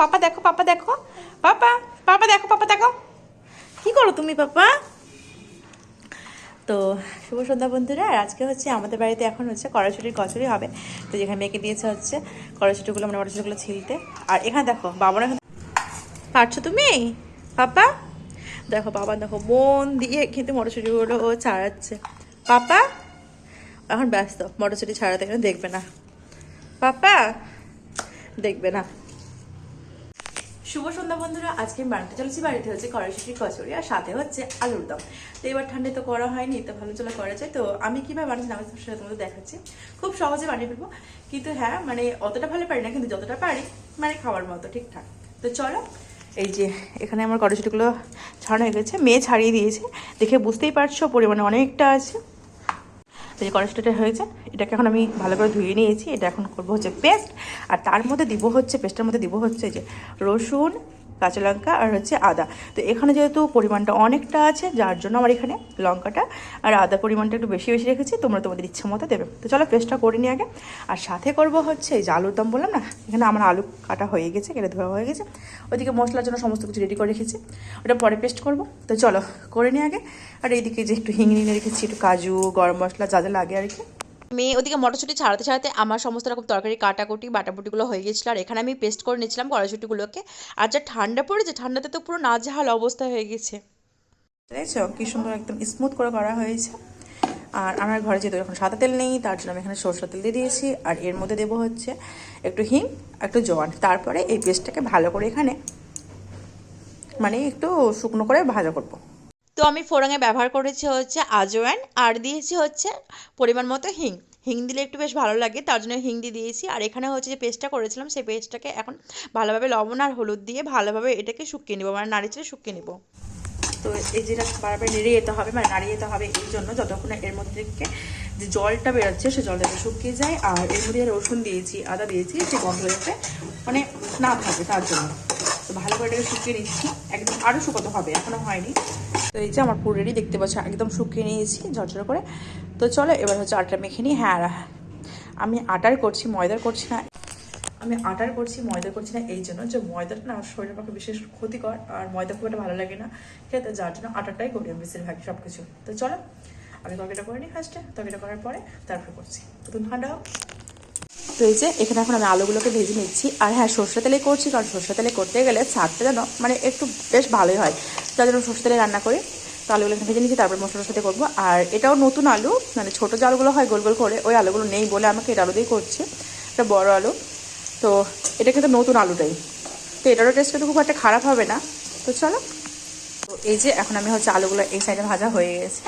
পাপা দেখো পাপা দেখো। পাপা পাপা দেখো পাপা দেখো। কি করো তুমি, পাপা? তো শুভ সন্ধ্যা বন্ধুরা, আর আজকে হচ্ছে আমাদের বাড়িতে এখন হচ্ছে কড়াইশুটির কচুরি হবে। তো যেখানে মেয়েকে দিয়েছে হচ্ছে কড়াইশুটিগুলো মানে কড়াইশুটিগুলো ছিলতে। আর এখানে দেখো, বাবার এখন পারছ তুমি? পাপা? দেখো, বাবা দেখো, মন দিয়ে কিন্তু মটরশুটিগুলো ছাড়াচ্ছে। পাপা? এখন ব্যস্ত, মটরশুটি ছাড়াতে কিন্তু দেখবে না? পাপা? দেখবে না। শুভ সন্ধ্যা বন্ধুরা, আজকে আমি বানাতে চলেছি, বাড়িতে হচ্ছে কড়াইশুটি কচুরি আর সাথে হচ্ছে আলুর দম। তো এবার ঠান্ডায় তো করা হয়নি, তো ভালো চলে করা যায়। তো আমি কীভাবে বানাচ্ছি আমি সাথে তোমাদের দেখাচ্ছি। খুব সহজে বানিয়ে ফেলব। কিন্তু হ্যাঁ মানে অতটা ভালো পারি না, কিন্তু যতটা পারি মানে খাওয়ার মতো, ঠিকঠাক। তো চলো, এই যে এখানে আমার কড়াইশুটিগুলো ছাড়ানো হয়ে গেছে, মেয়ে ছাড়িয়ে দিয়েছে। দেখে বুঝতেই পারছ, পরিমাণে অনেকটা আছে। তো যে কলেস্ট্রলটা হয়েছে, এটাকে এখন আমি ভালো করে ধুয়ে নিয়েছি, এটা এখন করব হচ্ছে পেস্ট আর তার মধ্যে দিব হচ্ছে পেস্টের মধ্যে দিব হচ্ছে যে রসুন কাঁচা লঙ্কা আর হচ্ছে আদা। তো এখানে যেহেতু পরিমাণটা অনেকটা আছে, যার জন্য আমার এখানে লঙ্কাটা আর আদা পরিমাণটা একটু বেশি বেশি রেখেছি, তোমরা তোমাদের ইচ্ছে মতো দেবে। তো চলো পেস্টটা করে নিই আগে। আর সাথে করব হচ্ছে এই যে আলুর দম বললাম না, এখানে আমার আলু কাটা হয়ে গেছে, কেটে ধোয়া হয়ে গেছে। ওইদিকে মশলার জন্য সমস্ত কিছু রেডি করে রেখেছি। ওটা পরে পেস্ট করব। তো চলো, করে নিই আগে। আর এইদিকে যে একটু হিং নিয়ে রেখেছি, একটু কাজু, গরম মশলা যা যা লাগে আর কি। মেয়ে ওদিকে মটরশুঁটি ছাড়াতে ছাড়াতে আমার সমস্ত রকম তরকারি কাটাকুটি, বাটাবুটিগুলো হয়ে গেছিল। আর এখানে আমি পেস্ট করে নিয়েছিলাম কড়াইশুটিগুলোকে। আর যা ঠান্ডা পড়েছে, ঠান্ডাতে তো পুরো নাজেহাল অবস্থা হয়ে গেছে। দেখছ? কি সুন্দর একদম স্মুথ করে করা হয়েছে। আর আমার ঘরে যেহেতু এখন সাদা তেল নেই, তার জন্য আমি এখানে সরষের তেল দিয়ে দিয়েছি। আর এর মধ্যে দেবো হচ্ছে একটু হিং একটু জোয়ান। তারপরে এই পেস্টটাকে ভালো করে এখানে মানে একটু শুকনো করে ভাজা করব। তো আমি ফোড়ঙে ব্যবহার করেছি হচ্ছে আজওয়ান আর দিয়েছি হচ্ছে পরিমাণ মতো হিং। হিং দিলে একটু বেশ ভালো লাগে, তার জন্য হিং দিয়ে দিয়েছি। আর এখানে হচ্ছে যে পেস্টটা করেছিলাম, সেই পেস্টটাকে এখন ভালোভাবে লবণ আর হলুদ দিয়ে ভালোভাবে এটাকে শুকিয়ে নেব মানে নাড়ি চেড়ে শুকিয়ে নেব। তো এই যেটা বারবার নেড়ে যেতে হবে মানে নাড়িয়ে যেতে হবে এই জন্য যতক্ষণ এর মধ্যে থেকে যে জলটা বেরোচ্ছে, সে জলটা শুকিয়ে যায়। আর এর মধ্যে রসুন দিয়েছি, আদা দিয়েছি সে গন্ধ যাতে মানে না থাকে তার জন্য। তো ভালো করে এটাকে শুকিয়ে নিচ্ছি। একদম আরও শুকাতে হবে এখনও হয়নি। তো এই যে আমার পুরো রেডি, দেখতে পাচ্ছ, একদম শুকিয়ে নিয়েছি, ঝরঝর করে। তো চলো, এবার হচ্ছে আটা মেখে নিই। হ্যাঁ আমি আটার করছি, ময়দার করছি না। আমি আটার করছি ময়দা করছি না, এই জন্য যে ময়দাটা না শরীরের পক্ষে বিশেষ ক্ষতিকর, আর ময়দা খুব একটা ভালো লাগে না। খেতে যার জন্য আটাটাই করি আমি বেশিরভাগ সব কিছু তো চলো, আমি তরকারিটা করে নিই ফার্স্টে তরকারিটা করার পরে তারপরে করছি। তুমি ঠান্ডা হোক। তো এই যে এখানে এখন আমি আলুগুলোকে ভেজে নিচ্ছি। আর হ্যাঁ সর্ষে তেলে করছি, কারণ সর্ষে তেলে করতে গেলে স্বাদটা যেন মানে একটু বেশ ভালোই হয়। তার জন্য সর্ষে তেলে রান্না করি তো আলুগুলো ভেজে নিচ্ছি, তারপর মশলার সাথে করব। আর এটাও নতুন আলু মানে ছোটো যে আলুগুলো হয় গোল গোল করে, ওই আলুগুলো নেই বলে আমাকে এটা আলু দিয়েই করছি। এটা বড় আলু। তো এটা কিন্তু নতুন আলুটাই। তো এটারও টেস্ট কিন্তু খুব একটা খারাপ হবে না। তো চলো। তো এই যে এখন আমি হচ্ছে আলুগুলো এই সাইডে ভাজা হয়ে গেছে।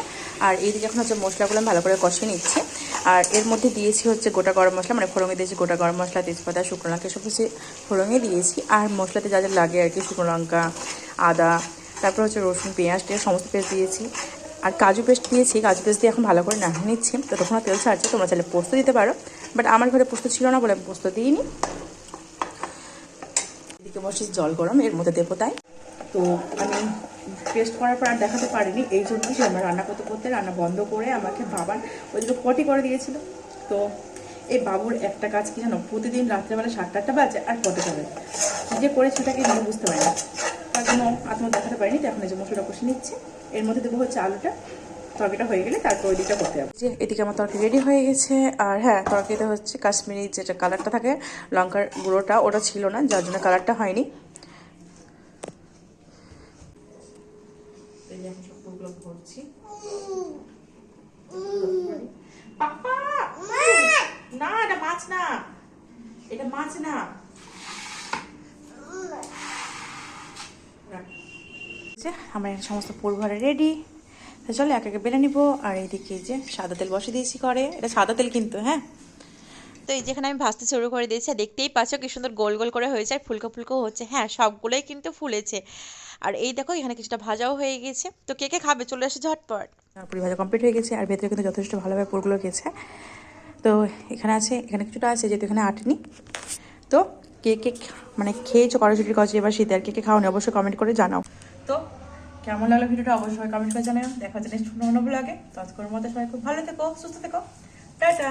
আর এইদিকে এখন হচ্ছে মশলাগুলো আমি ভালো করে কষিয়ে নিচ্ছি। আর এর মধ্যে দিয়েছি হচ্ছে গোটা গরম মশলা মানে ফোড়ঙে দিয়েছি গোটা গরম মশলা, তেজপাতা, শুকনো লঙ্কা সব কিছু ফোড়ঙে দিয়েছি। আর মশলাতে যা যা লাগে আর কি, শুকনো লঙ্কা, আদা, তারপর হচ্ছে রসুন, পেঁয়াজ টেয়াজ সমস্ত পেস্ট দিয়েছি। আর কাজু পেস্ট দিয়েছি, কাজু পেস্ট দিয়ে এখন ভালো করে নামিয়ে নিচ্ছি। তো তখন তেল ছাড়ছে, তোমরা চাইলে পোস্ত দিতে পারো। বাট আমার ঘরে পোস্ত ছিল না বলে আমি পোস্ত দিইনি। এদিকে বসে জল গরম, এর মধ্যে দেবো তাই। তো আমি পেস্ট করার পর আর দেখাতে পারিনি। এই জন্য যে আমার রান্না করতে করতে রান্না বন্ধ করে আমাকে বাবার ওইদিকে পটি করে দিয়েছিল। তো এই বাবুর একটা কাজ কি জানো? প্রতিদিন রাত্রেবেলা সাতটা আটটা বাজে আর পটি করে। যে করে সেটাকে আমি বুঝতে পারি না তার জন্য আত্ম দেখাতে পারিনি, তো এখন এই যে মশলাটা কষে নিচ্ছে। এর মধ্যে দেবো হচ্ছে আলুটা। তরকারিটা হয়ে গেলে তারপর ওই দিকটা করতে হবে যে এদিকে আমার তরকারি রেডি হয়ে গেছে। আর হ্যাঁ তরকারিতে হচ্ছে কাশ্মীরি যেটা কালারটা থাকে, লঙ্কার গুঁড়োটা, ওটা ছিল না, যার জন্য কালারটা হয়নি। এই যে এখন সব ফুলগুলো ভরছি। পাপা! না এটা মাছ না। এটা মাছ না। যে আমার সমস্ত পুর ভরে রেডি তো চলো এক একে বেলে নিবো। আর এইদিকে যে সাদা তেল বসে দিয়েছি করে এটা সাদা তেল কিন্তু হ্যাঁ? তো এই যেখানে আমি ভাজতে শুরু করে দিয়েছি দেখতেই পাচ্ছ কি সুন্দর গোল গোল করে হয়েছে, আর ফুলকো ফুলকো হচ্ছে। হ্যাঁ সবগুলোই কিন্তু ফুলেছে। আর এই দেখো, এখানে কিছুটা ভাজাও হয়ে গেছে। তো কে কে খাবে? চলে আসে ঝটপট। পুরি ভাজা কমপ্লিট হয়ে গেছে, আর ভেতরে কিন্তু যথেষ্ট ভালোভাবে পুরগুলো গেছে। তো এখানে আছে, এখানে কিছুটা আছে, যেহেতু এখানে আটেনি। তো কে কে মানে খেয়েছো কড়াইশুটির কচি এবার শীতে, আর কে কে খাওনি অবশ্যই কমেন্ট করে জানাও। তো কেমন লাগল ভিডিওটা অবশ্যই কমেন্ট করে জানাও। দেখা হচ্ছে নেক্সট অন্য ব্লগে তো আজকের মতো সবাই খুব ভালো থেকো, সুস্থ থেকো। টাটা!